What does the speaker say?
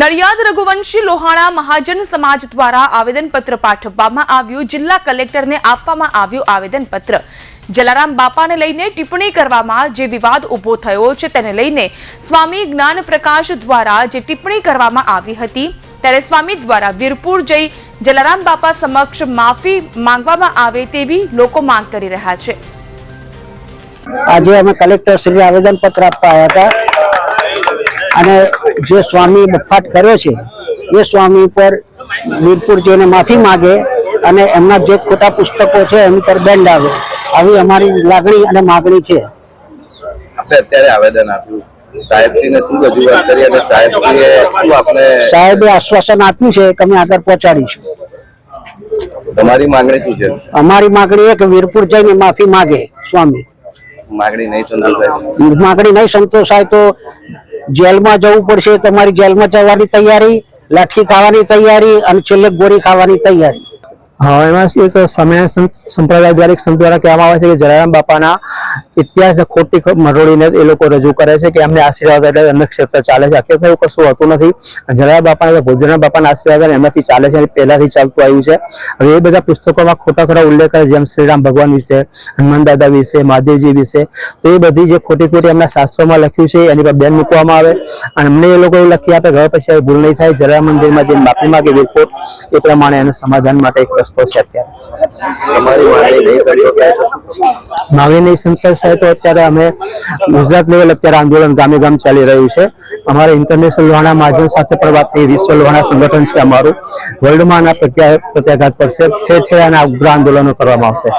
નડિયાદ રઘુવંશી લોહાણા મહાજન સમાજ દ્વારા આવેદનપત્ર પાઠવવામાં આવ્યું. જિલ્લા કલેક્ટરને આપવામાં આવ્યું આવેદનપત્ર. જલારામ બાપાને લઈને ટિપ્પણી કરવામાં જે વિવાદ ઊભો થયો છે તેને લઈને સ્વામી જ્ઞાન પ્રકાશ દ્વારા જે ટિપ્પણી કરવામાં આવી હતી, ત્યારે સ્વામી દ્વારા વીરપુર જઈ જલારામ બાપા સમક્ષ માફી માંગવામાં આવે તેવી લોકો માંગ કરી રહ્યા છે. આજે અમે કલેક્ટર શ્રી આવેદનપત્ર આપવા આવ્યા હતા. અને જે સ્વામી બફાટ કર્યો છે એ સ્વામી પર વીરપુર જઈને માફી માગે અને એમના જે ખોટા પુસ્તકો છે એની પર બેન્ડ આવે. આવી અમારી લાગણી અને માગણી છે. આપણે અત્યારે આવેદન આપ્યું. સાહેબશ્રીને શું રજૂઆત કરી અને સાહેબશ્રીએ શું આપણે સાહેબે આશ્વાસન આપ્યું છે કે અમે આગળ પહોંચાડીશું. તમારી માંગણી શું છે? અમારી માંગણી એ કે વીરપુર જઈને માફી માગે સ્વામી. માંગણી નહીં સંતોષાય. માગણી નહીં સંતોષાય તો જેલમાં જવું પડશે, તમારી જેલમાં જવાની તૈયારી, લાઠી ખાવાની તૈયારી અને છેલ્લે ગોળી ખાવાની તૈયારી. હા, એમાં શું એક સ્વામિનારાયણ સંપ્રદાય દ્વારા એક સંત દ્વારા કહેવામાં આવે છે કે જલારામ બાપાના ઇતિહાસને ખોટી મરોડીને એ લોકો રજૂ કરે છે કે એમને આશીર્વાદ એટલે અન્ય ક્ષેત્ર ચાલે છે. હકીકત એવું કશું હોતું નથી. જલારામ બાપાના ભોજના બાપાના આશીર્વાદ એમનાથી ચાલે છે પહેલાથી ચાલતું આવ્યું છે. હવે એ બધા પુસ્તકોમાં ખોટા ખરા ઉલ્લેખ કરે જેમ શ્રીરામ ભગવાન વિશે, હનુમાન દાદા વિશે, મહાદેવજી વિશે. તો એ બધી જે ખોટી ખોટી એમના શાસ્ત્રોમાં લખ્યું છે, એની પર બેન મૂકવામાં આવે. અને અમને એ લોકો એવું લખી આપે ઘર પછી ભૂલ નહીં થાય. જલારામ મંદિરમાં જે માફી માગે બિલકુલ એ પ્રમાણે એને સમાધાન માટે રસ્તો છે અત્યારે? તમારી માંગણી નહીં સંતોષાય તો અત્યારે અમે ગુજરાત લેવલ અત્યારે આંદોલન ગામે ગામ ચાલી રહ્યું છે. અમારે ઇન્ટરનેશનલ લોહાણા મહાજન સાથે પણ વાત થઈ વિશ્વ લોહાણા સંગઠન છે અમારું. વર્લ્ડમાં આના પ્રત્યા પ્રત્યાઘાત પડશે ઠેર ઠેર આના ઉગ્ર આંદોલનો કરવામાં આવશે.